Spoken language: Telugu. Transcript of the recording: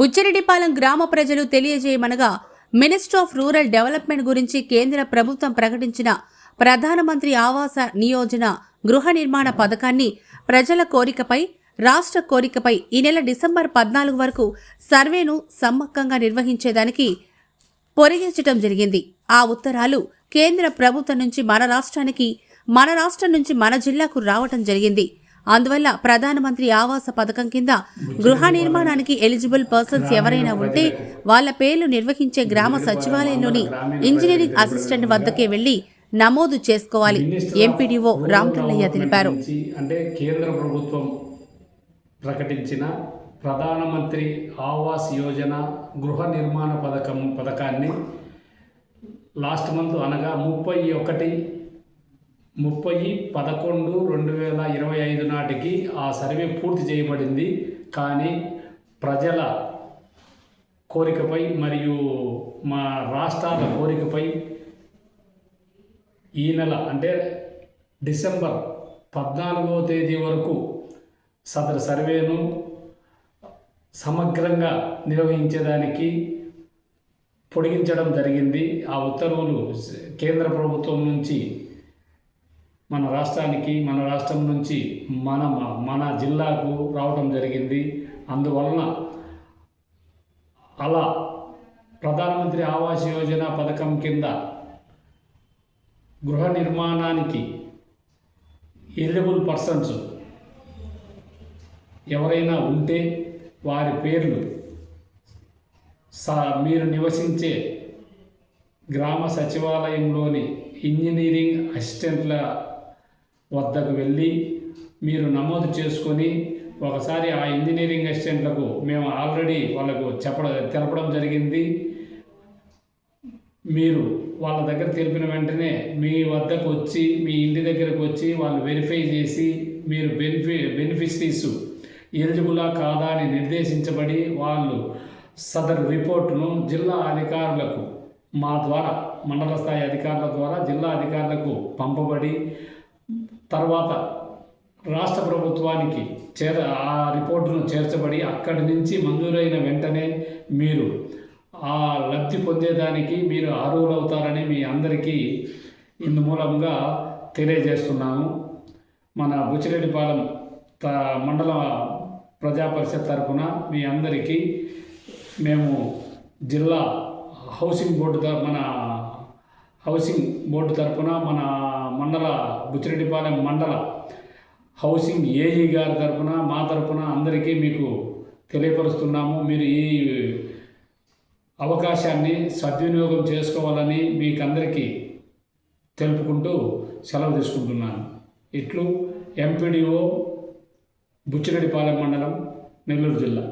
బుచ్చిరెడ్డిపాలెం గ్రామ ప్రజలు తెలియజేయమనగా మినిస్టర్ ఆఫ్ రూరల్ డెవలప్మెంట్ గురించి కేంద్ర ప్రభుత్వం ప్రకటించిన ప్రధానమంత్రి ఆవాస నియోజన గృహ నిర్మాణ పథకాన్ని ప్రజల కోరికపై రాష్ట్ర కోరికపై ఈ నెల డిసెంబర్ పద్నాలుగు వరకు సర్వేను సమ్మక్కంగా నిర్వహించేదానికి పొరిగించటం జరిగింది. ఆ ఉత్తరాలు కేంద్ర ప్రభుత్వం నుంచి మన రాష్ట్రానికి మన రాష్ట్రం నుంచి మన జిల్లాకు రావటం జరిగింది. అందువల్ల ప్రధానమంత్రి ఆవాస పథకం కింద గృహ నిర్మాణానికి ఎలిజిబుల్ పర్సన్స్ ఎవరైనా ఉంటే వాళ్ళ పేర్లు నిర్వహించే గ్రామ సచివాలయంలోని ఇంజనీరింగ్ అసిస్టెంట్ వద్దకే వెళ్ళి నమోదు చేసుకోవాలి. ఎంపీడీఓ రామతుల్లయ్య తెలిపారు. అంటే కేంద్ర ప్రభుత్వం ప్రకటించిన ప్రధానమంత్రి ఆవాస్ యోజన గృహ నిర్మాణ పథకం పథకాన్ని లాస్ట్ మంత్ అనగా ముప్పై ఒకటి ముప్పై పదకొండు రెండు వేల ఇరవై ఐదు నాటికి ఆ సర్వే పూర్తి చేయబడింది. కానీ ప్రజల కోరికపై మరియు మా రాష్ట్రాల కోరికపై ఈ నెల అంటే డిసెంబర్ పద్నాలుగవ తేదీ వరకు సదరు సర్వేను సమగ్రంగా నిర్వహించేదానికి పొడిగించడం జరిగింది. ఆ ఉత్తర్వులు కేంద్ర ప్రభుత్వం నుంచి మన రాష్ట్రానికి మన రాష్ట్రం నుంచి మన మన జిల్లాకు రావడం జరిగింది. అందువలన అలా ప్రధానమంత్రి ఆవాస్ యోజన పథకం కింద గృహ నిర్మాణానికి ఎలిజిబుల్ పర్సన్స్ ఎవరైనా ఉంటే వారి పేర్లు సా మీరు నివసించే గ్రామ సచివాలయంలోని ఇంజనీరింగ్ అసిస్టెంట్ల వద్దకు వెళ్ళి మీరు నమోదు చేసుకొని ఒకసారి ఆ ఇంజనీరింగ్ అసిస్టెంట్లకు మేము ఆల్రెడీ వాళ్ళకు చెప్పడం తెలపడం జరిగింది. మీరు వాళ్ళ దగ్గర తెలిపిన వెంటనే మీ వద్దకు వచ్చి మీ ఇంటి దగ్గరకు వచ్చి వాళ్ళు వెరిఫై చేసి మీరు బెనిఫి బెనిఫిషరీస్ ఎలిజిబులా కాదా అని నిర్దేశించబడి వాళ్ళు సదరు రిపోర్టును జిల్లా అధికారులకు మా ద్వారా మండల స్థాయి అధికారుల ద్వారా జిల్లా అధికారులకు పంపబడి తర్వాత రాష్ట్ర ప్రభుత్వానికి చేర ఆ రిపోర్టును చేర్చబడి అక్కడి నుంచి మంజూరైన వెంటనే మీరు ఆ లబ్ధి పొందేదానికి మీరు అర్హులవుతారని మీ అందరికీ ఇందు మూలంగా తెలియజేస్తున్నాము. మన బుచ్చిరెడ్డిపాలెం త మండల ప్రజా పరిషత్ తరఫున మీ అందరికీ మేము జిల్లా హౌసింగ్ బోర్డు మన హౌసింగ్ బోర్డు తరఫున మన మండల బుచ్చిరెడ్డిపాలెం మండల హౌసింగ్ ఏఈ గారి తరఫున మా తరఫున అందరికీ మీకు తెలియపరుస్తున్నాము. మీరు ఈ అవకాశాన్ని సద్వినియోగం చేసుకోవాలని మీకందరికీ తెలుపుకుంటూ సెలవు తీసుకుంటున్నాను. ఇట్లు ఎంపీడీఓ బుచ్చిరెడ్డిపాలెం మండలం నెల్లూరు జిల్లా.